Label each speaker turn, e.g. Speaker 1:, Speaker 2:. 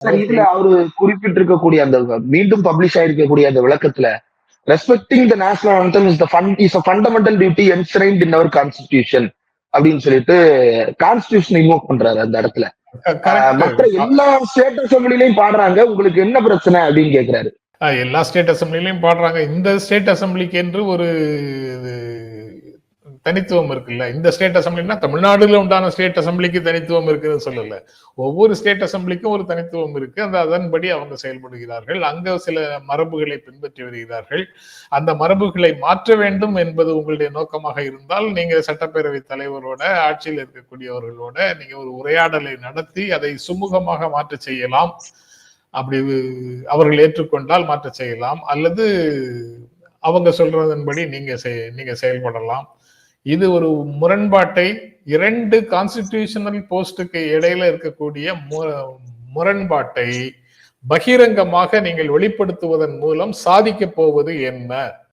Speaker 1: இதுல அவரு குறிப்பிட்டிருக்கக்கூடிய அந்த மீண்டும் பப்ளிஷ் ஆயிருக்கக்கூடிய அந்த விளக்கத்துல respecting the national anthem is fund is a fundamental duty enshrined in our constitution அப்படின்னு சொல்லிட்டு கான்ஸ்டிடியூஷன் இன்வோக் பண்றாரு அந்த இடத்துல. மற்ற எல்லா ஸ்டேட் அசம்பிளிலையும் பாடுறாங்க உங்களுக்கு என்ன பிரச்சனை? அப்படின்னு கேக்குறாரு.
Speaker 2: எல்லா ஸ்டேட் அசம்பிளிலையும் பாடுறாங்க. இந்த ஸ்டேட் அசம்பிளிக்கு என்று ஒரு தனித்துவம் இருக்குல்ல? இந்த ஸ்டேட் அசம்பிளினா தமிழ்நாடுல உண்டான ஸ்டேட் அசம்பிளிக்கு தனித்துவம் இருக்குன்னு சொல்லல. ஒவ்வொரு ஸ்டேட் அசம்பிளிக்கும் ஒரு தனித்துவம் இருக்கு. அந்த அதன்படி அவங்க செயல்படுகிறார்கள். அங்க சில மரபுகளை பின்பற்றி வருகிறார்கள். அந்த மரபுகளை மாற்ற வேண்டும் என்பது உங்களுடைய நோக்கமாக இருந்தால் நீங்க சட்டப்பேரவை தலைவரோட ஆட்சியில் இருக்கக்கூடியவர்களோட நீங்க ஒரு உரையாடலை நடத்தி அதை சுமூகமாக மாற்ற செய்யலாம். அப்படி அவர்கள் ஏற்றுக்கொண்டால் மாற்ற செய்யலாம். அல்லது அவங்க சொல்றதன்படி நீங்க செய்- நீங்க செயல்படலாம். இது ஒரு முரண்பாட்டை இரண்டு கான்ஸ்டிடியூஷனல் போஸ்டுக்கு இடையில இருக்கக்கூடிய மு- முரண்பாட்டை பகிரங்கமாக நீங்கள் வெளிப்படுத்துவதன் மூலம் சாதிக்க போவது என்ன?